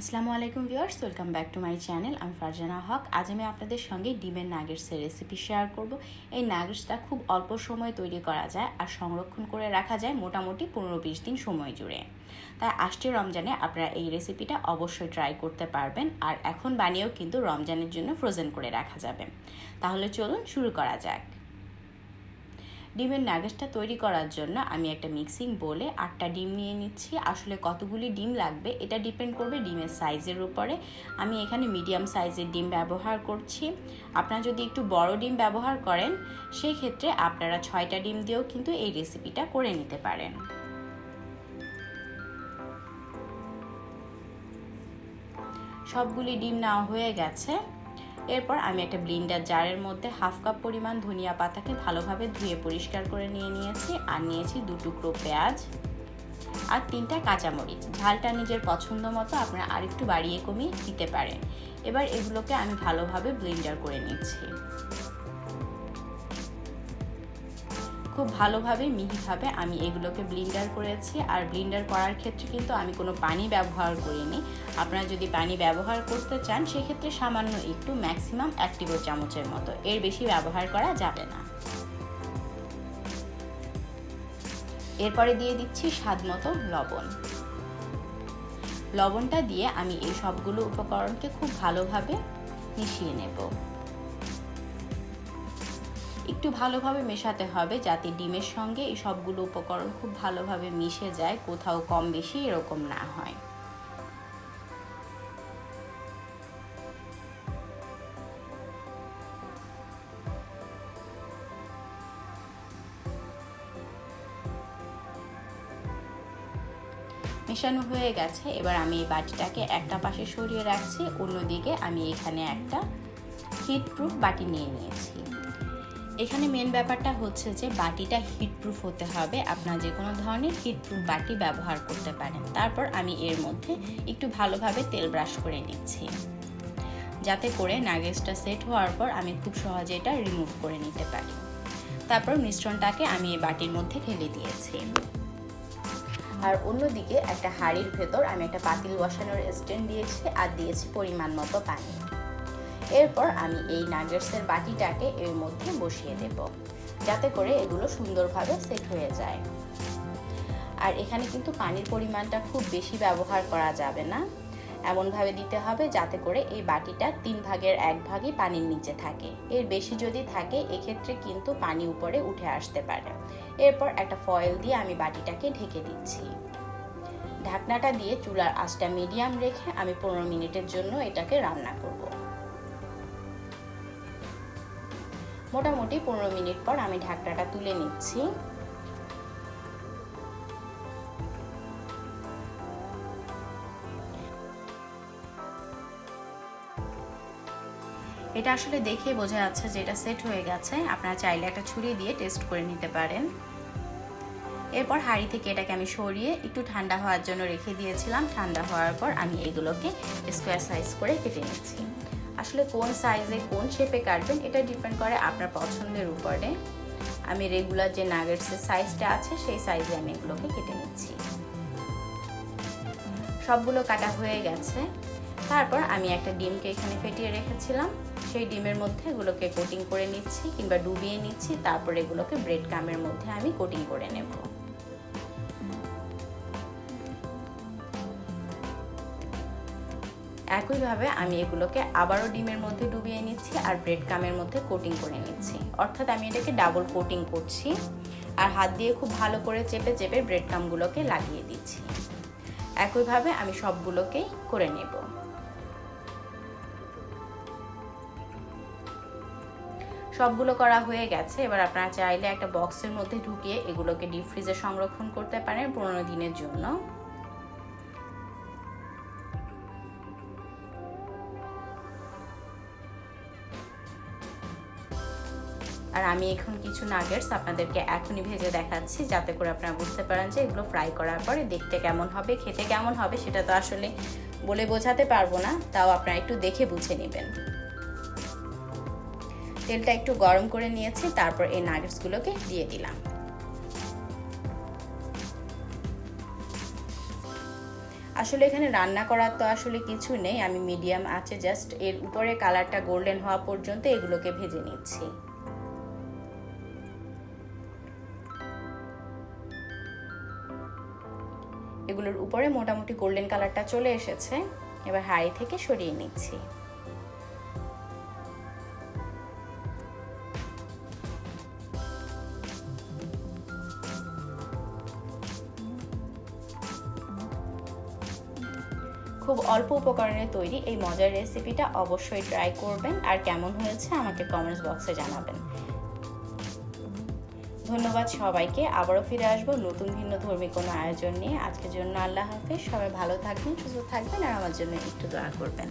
আসসালামু আলাইকুম viewers, welcome back to my channel. আমি ফারজানা হক। আজ আমি আপনাদের সঙ্গে ডিমের নাগেটসের রেসিপি শেয়ার করব। এই নাগেটসটা খুব অল্প সময়ে তৈরি করা যায় আর সংরক্ষণ করে রাখা যায় মোটামুটি পনেরো বিশ দিন সময় জুড়ে। তাই আসছে রমজানে আপনারা এই রেসিপিটা অবশ্যই ট্রাই করতে পারবেন আর এখন বানিয়েও কিন্তু রমজানের জন্য ফ্রোজেন করে রাখা যাবে। তাহলে চলুন শুরু করা যাক। ডিমের নাগেটসটা তৈরি করার জন্য আমি একটা মিক্সিং বলে আটটা ডিম নিয়ে নিচ্ছি। আসলে কতগুলি ডিম লাগবে এটা ডিপেন্ড করবে ডিমের সাইজের উপরে। আমি এখানে মিডিয়াম সাইজের ডিম ব্যবহার করছি। আপনারা যদি একটু বড় ডিম ব্যবহার করেন সেই ক্ষেত্রে আপনারা ছয়টা ডিম দিয়েও কিন্তু এই রেসিপিটা করে নিতে পারেন। সবগুলি ডিম নেওয়া হয়ে গেছে। এরপর আমি একটা ব্লিন্ডার জারের মধ্যে হাফ কাপ পরিমাণ ধনিয়া পাতাকে ভালোভাবে ধুয়ে পরিষ্কার করে নিয়ে নিয়েছি আর নিয়েছি দু টুকরো পেঁয়াজ আর তিনটা কাঁচামরিচ। ঝালটা নিজের পছন্দ মতো আপনারা আরেকটু বাড়িয়ে কমিয়ে দিতে পারেন। এবার এগুলোকে আমি ভালোভাবে ব্লিন্ডার করে নিচ্ছি। খুব ভালোভাবে মিহিভাবে আমি এগুলোকে ব্লিন্ডার করেছি। আর ব্লিন্ডার করার ক্ষেত্রে কিন্তু আমি কোনো পানি ব্যবহার করিনি। আপনারা যদি পানি ব্যবহার করতে চান, সেক্ষেত্রে সামান্য একটু ম্যাক্সিমাম এক টেবিল চামচের মতো। এর বেশি ব্যবহার করা যাবে না। এরপরে দিয়ে দিচ্ছি স্বাদ মতো লবণ। লবণটা দিয়ে আমি এই সবগুলো উপকরণকে খুব ভালোভাবে মিশিয়ে নেব। একটু ভালোভাবে মেশাতে হবে যাতে ডিমের সঙ্গে এই সবগুলো উপকরণ খুব ভালোভাবে মিশে যায়, কোথাও কম বেশি এরকম না হয়। মেশানো হয়ে গেছে। এবার আমি এই বাটিটাকে একটা পাশে সরিয়ে রাখছি। অন্যদিকে আমি এখানে একটা হিট প্রুফ বাটি নিয়ে নিয়েছি। এখানে মেন ব্যাপারটা হচ্ছে যে বাটিটা হিটপ্রুফ হতে হবে। আপনার যে কোনো ধরনের হিটপ্রুফ বাটি ব্যবহার করতে পারেন। তারপর আমি এর মধ্যে একটু ভালোভাবে তেল ব্রাশ করে নিচ্ছি। যাতে করে নাগেটসটা সেট হওয়ার পর আমি খুব সহজে এটা রিমুভ করে নিতে পারি। তারপর মিশ্রণটাকে আমি এই বাটির মধ্যে ঢেলে দিয়েছি। আর অন্যদিকে একটা হাঁড়ির ভেতর আমি একটা পাতিল বসানোর স্ট্যান্ড দিয়েছি আর দিয়েছি পরিমাণ মতো পানি। এরপর আমি এই নাগেটসের বাটিটাকে এর মধ্যে বসিয়ে দেব, যাতে করে এগুলো সুন্দরভাবে সেট হয়ে যায়। আর এখানে কিন্তু পানির পরিমাণটা খুব বেশি ব্যবহার করা যাবে না। এমনভাবে দিতে হবে যাতে করে এই বাটিটা তিন ভাগের এক ভাগই পানির নিচে থাকে। এর বেশি যদি থাকে, এক্ষেত্রে কিন্তু পানি উপরে উঠে আসতে পারে। এরপর একটা ফয়েল দিয়ে আমি বাটিটাকে ঢেকে দিচ্ছি। ঢাকনাটা দিয়ে চুলার আঁচটা মিডিয়াম রেখে আমি পনেরো মিনিটের জন্য এটাকে রান্না করব। মোটামুটি পনেরো মিনিট পর আমি ঢাকনাটা তুলে নিচ্ছি। এটা আসলে দেখে বোঝা যাচ্ছে যে এটা সেট হয়ে গেছে। আপনারা চাইলে একটা ছুরি দিয়ে টেস্ট করে নিতে পারেন। এরপর হাঁড়ি থেকে এটাকে আমি সরিয়ে একটু ঠান্ডা হওয়ার জন্য রেখে দিয়েছিলাম। ঠান্ডা হওয়ার পর আমি এগুলোকে স্কোয়ার সাইজ করে কেটে নিচ্ছি। আসলে কোন সাইজে কোন শেপে কাটবেন, এটা ডিপেন্ড করে আপনার পছন্দের উপরে। আমি রেগুলার যে নাগেটসের সাইজটা আছে, সেই সাইজে আমি এগুলোকে কেটে নিচ্ছি। সবগুলো কাটা হয়ে গেছে। তারপর আমি একটা ডিমকে এখানে ফেটিয়ে রেখেছিলাম। সেই ডিমের মধ্যে এগুলোকে কোটিং করে নিচ্ছি কিংবা ডুবিয়ে নিচ্ছি। তারপর এগুলোকে ব্রেড কামের মধ্যে আমি কোটিং করে নেব। একইভাবে আমি এগুলোকে আবারও ডিমের মধ্যে ডুবিয়ে নিচ্ছি আর ব্রেড কামের মধ্যে কোটিং করে নিচ্ছি। অর্থাৎ আমি এটাকে ডাবল কোটিং করছি আর হাত দিয়ে খুব ভালো করে চেপে চেপে ব্রেড কামগুলোকে লাগিয়ে দিচ্ছি। একইভাবে আমি সবগুলোকেই করে নেব। সবগুলো করা হয়ে গেছে। এবার আপনারা চাইলে একটা বক্সের মধ্যে ঢুকিয়ে এগুলোকে ডিপ ফ্রিজে সংরক্ষণ করতে পারেন পনেরো দিনের জন্য। আর আমি এখন কিছু নাগেটস আপনাদেরকে এখনই ভেজে দেখাচ্ছি, যাতে করে আপনারা বুঝতে পারেন যে এগুলো ফ্রাই করার পরে দেখতে কেমন হবে, খেতে কেমন হবে সেটা তো আসলে বলে বোঝাতে পারব না, তাও আপনারা একটু দেখে বুঝে নেবেন। তেলটা একটু গরম করে নিয়েছি, তারপর এই নাগেটসগুলোকে দিয়ে দিলাম। আসলে এখানে রান্না করার তো আসলে কিছু নেই, আমি মিডিয়াম আছে জাস্ট এর উপরে কালারটা গোল্ডেন হওয়া পর্যন্ত এগুলোকে ভেজে নিচ্ছি। এগুলোর উপরে মোটামুটি গোল্ডেন কালারটা চলে এসেছে। এবার হাঁড়ি থেকে সরিয়ে নিচ্ছি। খুব অল্প উপকরণে তৈরি এই মজার রেসিপিটা অবশ্যই ট্রাই করবেন। আর কেমন হয়েছে আমাকে কমেন্টস বক্সে জানাবেন। ধন্যবাদ সবাইকে। আবারও ফিরে আসব নতুন ভিন্ন ধর্মী কোনো আয়োজন নিয়ে। আজকের জন্য আল্লাহ হাফেজ। সবাই ভালো থাকবেন, সুস্থ থাকবেন আর আমার জন্য একটু দোয়া করবেন।